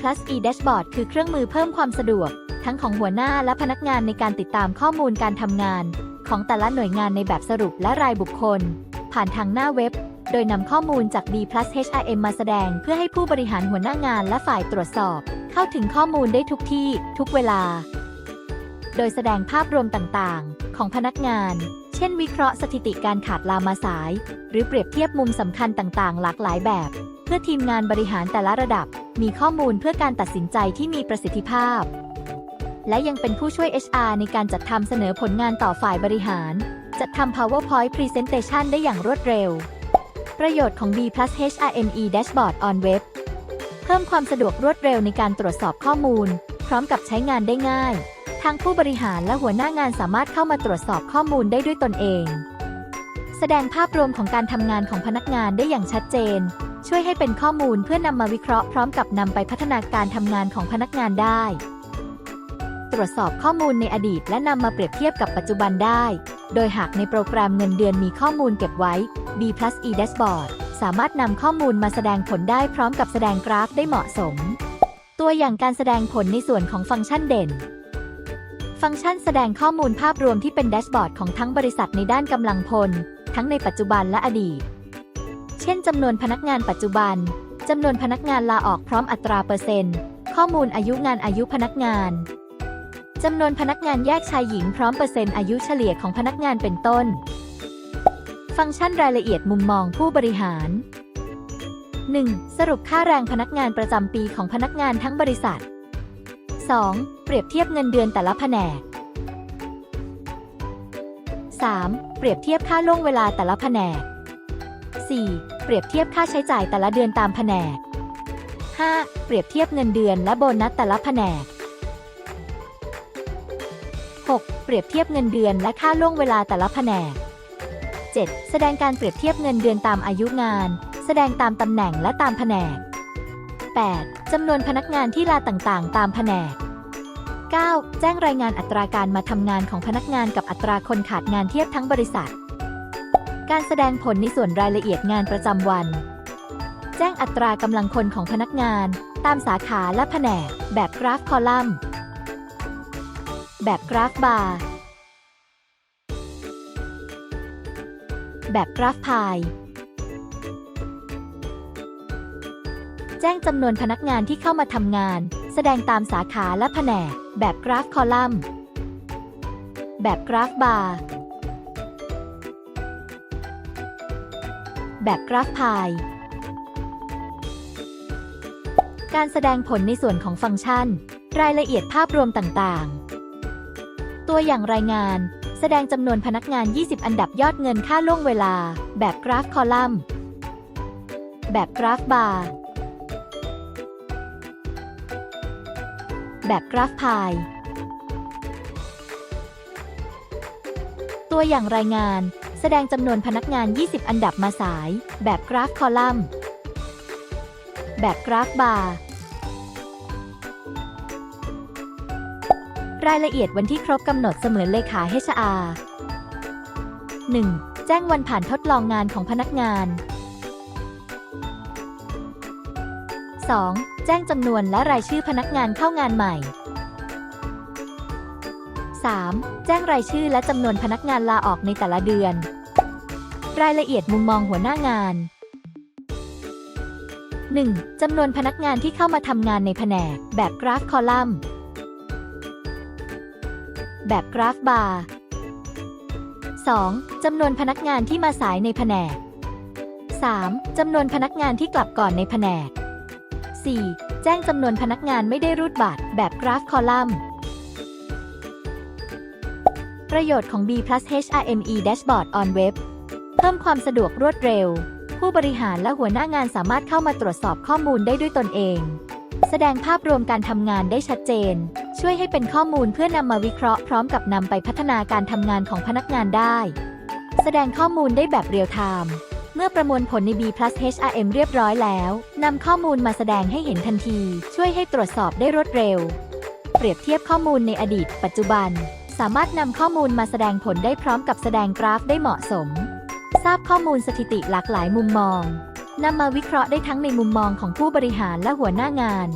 plus e dashboard คือเครื่องมือเพิ่มความสะดวก ทั้งของหัวหน้าและพนักงานในการติดตามข้อมูลการทำงาน ของแต่ละหน่วยงานในแบบสรุปและรายบุคคล ผ่านทางหน้าเว็บ โดยนำข้อมูลจาก B plus HRM มาแสดงเพื่อให้ผู้บริหารหัวหน้างานและฝ่ายตรวจสอบ เข้าถึงข้อมูลได้ทุกที่ ทุกเวลา โดยแสดงภาพรวมต่างๆ ของพนักงานเช่นวิเคราะห์สถิติการขาดลามาสาย หรือเปรียบเทียบมุมสำคัญต่างๆ หลากหลายแบบ เพื่อทีมงานบริหารแต่ละระดับ มีข้อมูลเพื่อการตัดสินใจที่มีประสิทธิภาพ และยังเป็นผู้ช่วย HR ในการจัดทำเสนอผลงานต่อฝ่ายบริหาร จัดทำ PowerPoint Presentation ได้อย่างรวดเร็ว ประโยชน์ของ B plus HRME Dashboard on Web เพิ่มความสะดวกรวดเร็วในการตรวจสอบข้อมูล พร้อมกับใช้งานได้ง่าย ทางผู้บริหารและหัวหน้างานสามารถเข้ามาตรวจสอบข้อมูลได้ด้วยตนเอง แสดงภาพรวมของการทำงานของพนักงานได้อย่างชัดเจน ช่วยให้เป็นข้อมูลเพื่อนำมาวิเคราะห์พร้อมกับนำไปพัฒนาการทำงานของพนักงานได้ ตรวจสอบข้อมูลในอดีตและนำมาเปรียบเทียบกับปัจจุบันได้ โดยหากในโปรแกรมเงินเดือนมีข้อมูลเก็บไว้ B plus E Dashboard สามารถนำข้อมูลมาแสดงผลได้พร้อมกับแสดงกราฟได้เหมาะสม ตัวอย่างการแสดงผลในส่วนของฟังก์ชันเด่น ฟังก์ชันแสดงข้อมูลภาพรวมที่เป็นแดชบอร์ดของทั้งบริษัทในด้านกำลังพล ทั้งในปัจจุบันและอดีต เช่นจำนวนพนักงานปัจจุบันจำนวนพนักงานลาออกพร้อมอัตราเปอร์เซ็นต์ ข้อมูลอายุงานอายุพนักงานจำนวนพนักงานแยกชายหญิงพร้อมเปอร์เซ็นต์อายุเฉลี่ยของพนักงานเป็นต้น ฟังก์ชันรายละเอียดมุมมองผู้บริหาร 1. สรุปค่าแรงพนักงานประจำปีของพนักงานทั้งบริษัท 2. เปรียบเทียบเงินเดือนแต่ละแผนก 3. เปรียบเทียบค่าล่วงเวลาแต่ละแผนก 4. เปรียบเทียบค่าใช้จ่ายแต่ละเดือนตามแผนก 5. เปรียบเทียบเงินเดือนและโบนัสแต่ละแผนก 6. เปรียบเทียบเงินเดือนและค่าล่วงเวลาแต่ละแผนก 7. แสดงการเปรียบเทียบเงินเดือนตามอายุงาน แสดงตามตำแหน่งและตามแผนก 8. จำนวนพนักงานที่ลาต่างๆ ตามแผนก 9. แจ้งรายงานอัตราการมาทำงานของพนักงานกับอัตราคนขาดงานเทียบทั้งบริษัท การแสดงผลในส่วนรายละเอียดงานประจำวัน แจ้งอัตรากำลังคนของพนักงาน ตามสาขาและแผนก แบบกราฟคอลัมน์ แบบกราฟบาร์ แบบกราฟพาย แจ้งจำนวนพนักงานที่เข้ามาทำงาน แสดงตามสาขาและแผนก แบบกราฟคอลัมน์ แบบกราฟบาร์ แบบกราฟพายการแสดงผลในส่วนของฟังก์ชัน รายละเอียดภาพรวมต่างๆ ตัวอย่างรายงาน แสดงจำนวนพนักงาน 20 อันดับยอดเงินค่าล่วงเวลา แบบกราฟคอลัมน์ แบบกราฟบาร์ แบบกราฟพาย ตัวอย่างรายงาน แสดงจำนวนพนักงาน 20 อันดับมาสาย แบบกราฟคอลัมน์ แบบกราฟบาร์ รายละเอียดวันที่ครบกำหนดเสมือนเลขา HR 1. แจ้งวันผ่านทดลองงานของพนักงาน 2. แจ้งจำนวนและรายชื่อพนักงานเข้างานใหม่ 3. แจ้งรายชื่อและจำนวนพนักงานลาออกในแต่ละเดือน รายละเอียดมุมมองหัวหน้างาน 1. จำนวนพนักงานที่เข้ามาทำงานในแผนก แบบกราฟคอลัมน์ แบบกราฟบาร์ 2. จำนวนพนักงานที่มาสายในแผนก 3. จำนวนพนักงานที่กลับก่อนในแผนก 4. แจ้งจำนวนพนักงานไม่ได้รูดบัตร แบบกราฟคอลัมน์ ประโยชน์ของ B plus HRME Dashboard on Web เพิ่มความสะดวกรวดเร็ว ผู้บริหารและหัวหน้างานสามารถเข้ามาตรวจสอบข้อมูลได้ด้วยตนเอง แสดงภาพรวมการทำงานได้ชัดเจน ช่วยให้เป็นข้อมูลเพื่อนำมาวิเคราะห์พร้อมกับนำไปพัฒนาการทำงานของพนักงานได้ แสดงข้อมูลได้แบบเรียลไทม์เมื่อประมวลผลใน B plus HRM เรียบร้อยแล้ว นำข้อมูลมาแสดงให้เห็นทันที ช่วยให้ตรวจสอบได้รวดเร็ว เปรียบเทียบข้อมูลในอดีต ปัจจุบัน สามารถนำข้อมูลมาแสดงผลได้พร้อมกับแสดงกราฟได้เหมาะสม ทราบข้อมูลสถิติหลากหลายมุมมองนำมาวิเคราะห์ได้ทั้งในมุมมองของผู้บริหารและหัวหน้างาน